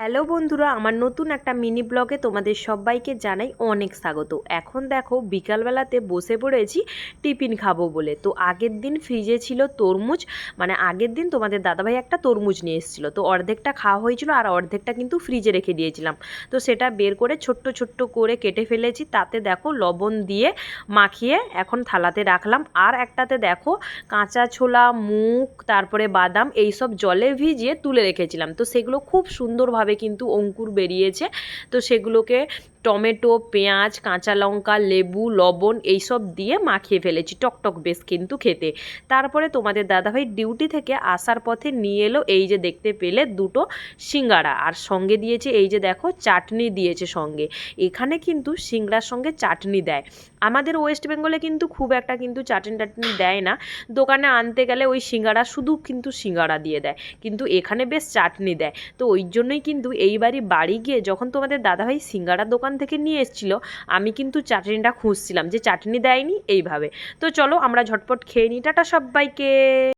Hello বন্ধুরা, আমার নতুন একটা মিনি ব্লগে তোমাদের সবাইকে জানাই অনেক স্বাগত। এখন দেখো, বিকালবেলাতে বসে পড়েছি টিফিন খাব বলে। তো আগের দিন ফ্রিজে ছিল তরমুজ মানে আগের দিন তোমাদের দাদাভাই একটা তরমুজ নিয়ে এসেছিল। তো অর্ধেকটা খাওয়া হয়েছিল আর অর্ধেকটা কিন্তু ফ্রিজে রেখে দিয়েছিলাম। তো সেটা বের করে ছোট্ট ছোট্ট করে কেটে ফেলেছি, তাতে দেখো লবণ দিয়ে মাখিয়ে এখন থালাতে রাখলাম। আর একটাতে দেখো কাঁচা ছোলা মুখ তারপরে বাদাম, এইসব জলে ভিজিয়ে তুলে রেখেছিলাম। তো সেগুলো খুব সুন্দরভাবে কিন্তু অঙ্কুর বেরিয়েছে। তো সেগুলোকে টমেটো, পেঁয়াজ, কাঁচা লঙ্কা, লেবু, লবণ এইসব দিয়ে মাখিয়ে ফেলেছি। টকটক বেশ কিন্তু খেতে। তারপরে তোমাদের দাদাভাই ডিউটি থেকে আসার পথে নিয়ে এলো এই যে দেখতে পেলে দুটো সিঙ্গারা আর সঙ্গে দিয়েছে এই যে দেখো চাটনি দিয়েছে সঙ্গে। এখানে কিন্তু সিঙ্গড়ার সঙ্গে চাটনি দেয়। আমাদের ওয়েস্ট বেঙ্গলে কিন্তু খুব একটা কিন্তু চাটনি টাটনি দেয় না। দোকানে আনতে গেলে ওই সিঙ্গারা শুধু কিন্তু সিঙ্গারা দিয়ে দেয়। কিন্তু এখানে বেশ চাটনি দেয়। তো ওই জন্যই কিন্তু এইবারই বাড়ি গিয়ে যখন তোমাদের দাদাভাই সিঙ্গারার দোকান থেকে নিয়ে এসেছিল, আমি কিন্তু চাটনিটা খুঁজছিলাম যে চাটনি দেয়নি, এইভাবে। তো চলো আমরা ঝটপট খেয়ে নিই। টাটা সবাইকে!